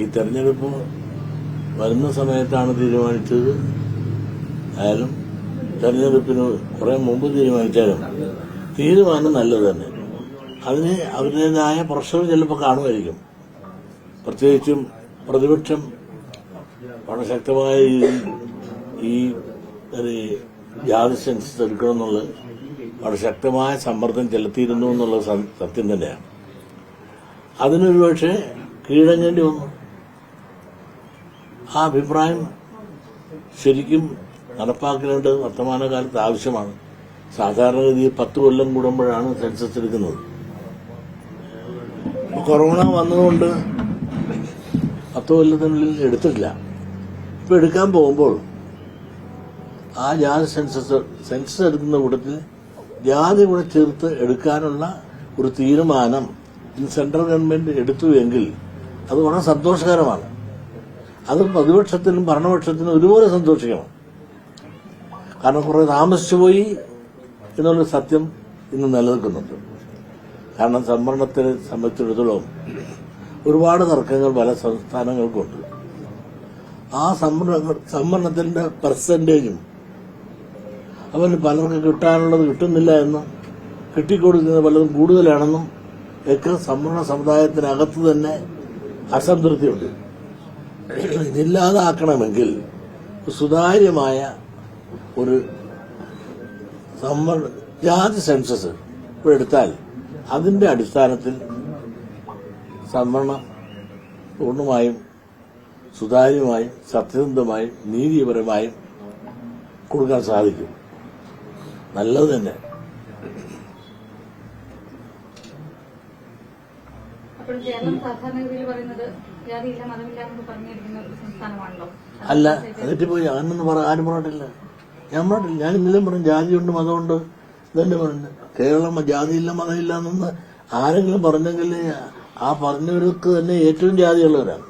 ഈ തെരഞ്ഞെടുപ്പ് വരുന്ന സമയത്താണ് തീരുമാനിച്ചത്. ആയാലും തെരഞ്ഞെടുപ്പിന് കുറെ മുമ്പ് തീരുമാനിച്ചാലും തീരുമാനം നല്ലത് തന്നെ. അതിന് അവരുടേതായ പ്രഷർ ചിലപ്പോൾ കാണുമായിരിക്കും. പ്രത്യേകിച്ചും പ്രതിപക്ഷം വളരെ ശക്തമായ രീതിയിൽ ഈ ജാതി സെൻസസ് എടുക്കണമെന്നുള്ളത് വളരെ ശക്തമായ സമ്മർദ്ദം ചെലുത്തിയിരുന്നു എന്നുള്ള സത്യം തന്നെയാണ്. അതിനൊരു പക്ഷേ വന്നു. ആ അഭിപ്രായം ശരിക്കും നടപ്പാക്കേണ്ടത് വർത്തമാനകാലത്ത് ആവശ്യമാണ്. സാധാരണഗതിയിൽ പത്ത് കൊല്ലം കൂടുമ്പോഴാണ് സെൻസസ് എടുക്കുന്നത്. കൊറോണ വന്നതുകൊണ്ട് പത്ത് കൊല്ലത്തിനുള്ളിൽ എടുത്തിട്ടില്ല. ഇപ്പൊ എടുക്കാൻ പോകുമ്പോൾ ആ ജാതി സെൻസസ് സെൻസസ് എടുക്കുന്ന കൂട്ടത്തിൽ ജാതി കൂടെ ചേർത്ത് എടുക്കാനുള്ള ഒരു തീരുമാനം സെൻട്രൽ ഗവൺമെന്റ് എടുത്തു എങ്കിൽ അത് വളരെ സന്തോഷകരമാണ്. അത് പ്രതിപക്ഷത്തിനും ഭരണപക്ഷത്തിനും ഒരുപോലെ സന്തോഷിക്കണം. കാരണം കുറെ താമസിച്ചു പോയി എന്നുള്ളൊരു സത്യം ഇന്ന് നിലനിൽക്കുന്നുണ്ട്. കാരണം സംവരണത്തിനെ സംബന്ധിച്ചിടത്തോളം ഒരുപാട് തർക്കങ്ങൾ പല സംസ്ഥാനങ്ങൾക്കുണ്ട്. ആ സംവരണ സംവരണത്തിന്റെ പെർസെന്റേജും അവന് പലർക്ക് കിട്ടാനുള്ളത് കിട്ടുന്നില്ല എന്നും കിട്ടിക്കൊടുക്കുന്നത് പലതും കൂടുതലാണെന്നും ഒക്കെ സംവരണ സമുദായത്തിനകത്ത് തന്നെ അസംതൃപ്തിയുണ്ട്. ഇതില്ലാതാക്കണമെങ്കിൽ സുതാര്യമായ ഒരു സംവരണ ജാതി സെൻസസ് എടുത്താൽ അതിന്റെ അടിസ്ഥാനത്തിൽ സംവരണം പൂർണമായും സുതാര്യമായും സത്യസന്ധമായും നീതിപരമായും കൊടുക്കാൻ സാധിക്കും. നല്ലത് തന്നെ. അപ്പോൾ കേരളം സാധാരണഗതിയിൽ പറയുന്നത് ജാതിയില്ല മതമില്ല എന്ന് പറഞ്ഞിരിക്കുന്ന ഒരു സംസ്ഥാനമാണല്ലോ. അല്ല അതിട്ട് പോയി ഞാനൊന്നും പറ ആരും പറഞ്ഞിട്ടില്ല. ഞാൻ പറഞ്ഞിട്ടില്ല. ഞാൻ ഇന്നലെ പറഞ്ഞു ജാതിയുണ്ട് മതമുണ്ട്. ഇതന്നെ പറഞ്ഞു കേരളം ജാതിയില്ല മതമില്ല എന്നൊന്ന് ആരെങ്കിലും പറഞ്ഞെങ്കിൽ ആ പറഞ്ഞവർക്ക് തന്നെ ഏറ്റവും ജാതിയുള്ളവരാണ്.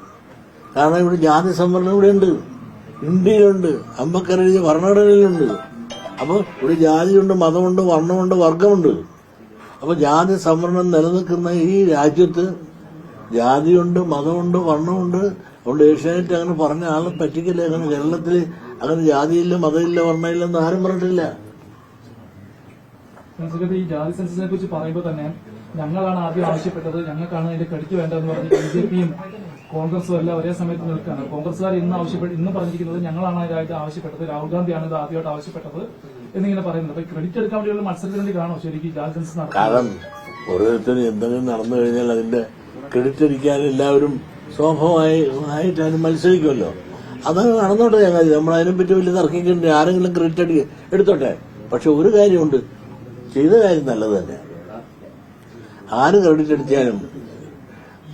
കാരണം ഇവിടെ ജാതി സംവരണം ഇവിടെ ഉണ്ട്. ഇന്ത്യയിലുണ്ട്. അമ്പക്കരയിൽ ഭരണഘടനയിലുണ്ട്. അപ്പൊ ഇവിടെ ജാതിയുണ്ട് മതമുണ്ട് വർണമുണ്ട് വർഗമുണ്ട്. അപ്പൊ ജാതി സംവരണം നിലനിൽക്കുന്ന ഈ രാജ്യത്ത് ജാതിയുണ്ട് മതമുണ്ട് വർണമുണ്ട്. അതുകൊണ്ട് ഏഷ്യാനെറ്റ് അങ്ങനെ പറഞ്ഞ ആളെ പറ്റിക്കില്ല. അങ്ങനെ കേരളത്തിൽ അങ്ങനെ ജാതിയില്ല മതമില്ല വർണമില്ല എന്ന് ആരും പറഞ്ഞിട്ടില്ല. ഈ ജാതി സെൻസസിനെ കുറിച്ച് പറയുമ്പോൾ തന്നെ ഞങ്ങളാണ് ആദ്യം ആവശ്യപ്പെട്ടത്. ഞങ്ങൾക്കാണ് അതിന്റെ ക്രെഡിറ്റ് വേണ്ടതെന്ന് പറഞ്ഞ് ബി ജെ പിയും കോൺഗ്രസും എല്ലാം ഒരേ സമയത്ത് നിൽക്കുകയാണ്. കോൺഗ്രസുകാർ ഇന്ന് ആവശ്യപ്പെട്ട് ഇന്ന് പറഞ്ഞിരിക്കുന്നത് ഞങ്ങളാണ് ഇതായിട്ട് ആവശ്യപ്പെട്ടത്. രാഹുൽ ഗാന്ധിയാണ് ഇത് ആദ്യമായിട്ട് ആവശ്യപ്പെട്ടത്. എന്നിങ്ങനെ പറയുന്നത്. അപ്പൊ ക്രെഡിറ്റ് എടുക്കാൻ വേണ്ടിയുള്ള മത്സരത്തിന് വേണ്ടിയാണോ ശരിക്കും ഈ ജാതി കാരണം ഓരോരുത്തരും എന്തെങ്കിലും നടന്നു കഴിഞ്ഞാൽ അതിന്റെ ക്രെഡിറ്റ് അടിക്കാൻ എല്ലാവരും സ്വാഭാവികമായി ആയിട്ടാണ് മത്സരിക്കുമല്ലോ. അത് നടന്നോട്ടെ ഞങ്ങൾ നമ്മൾ അതിനെപ്പറ്റി വലിയ തർക്കിക്കണ്ടേ ആരെങ്കിലും ക്രെഡിറ്റ് അടി എടുത്തോട്ടെ? പക്ഷെ ഒരു കാര്യമുണ്ട്. ചെയ്ത കാര്യം നല്ലത് തന്നെ. ആര് ക്രെഡിറ്റ് അടിച്ചാലും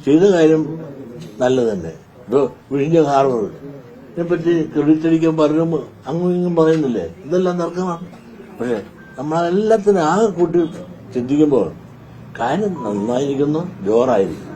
ചെയ്ത കാര്യം നല്ലത് തന്നെ. ഇപ്പൊ വിഴിഞ്ഞ ഹാർബർ ഇതിനെപ്പറ്റി ക്രെഡിറ്റ് അടിക്കാൻ പലരും അങ്ങും ഇങ്ങും പറയുന്നില്ലേ? ഇതെല്ലാം തർക്കമാണ്. പക്ഷെ നമ്മളെല്ലാത്തിനും ആകെ കൂട്ടി ചിന്തിക്കുമ്പോൾ കാര്യം നന്നായിരിക്കുന്നു ജോറായിരിക്കും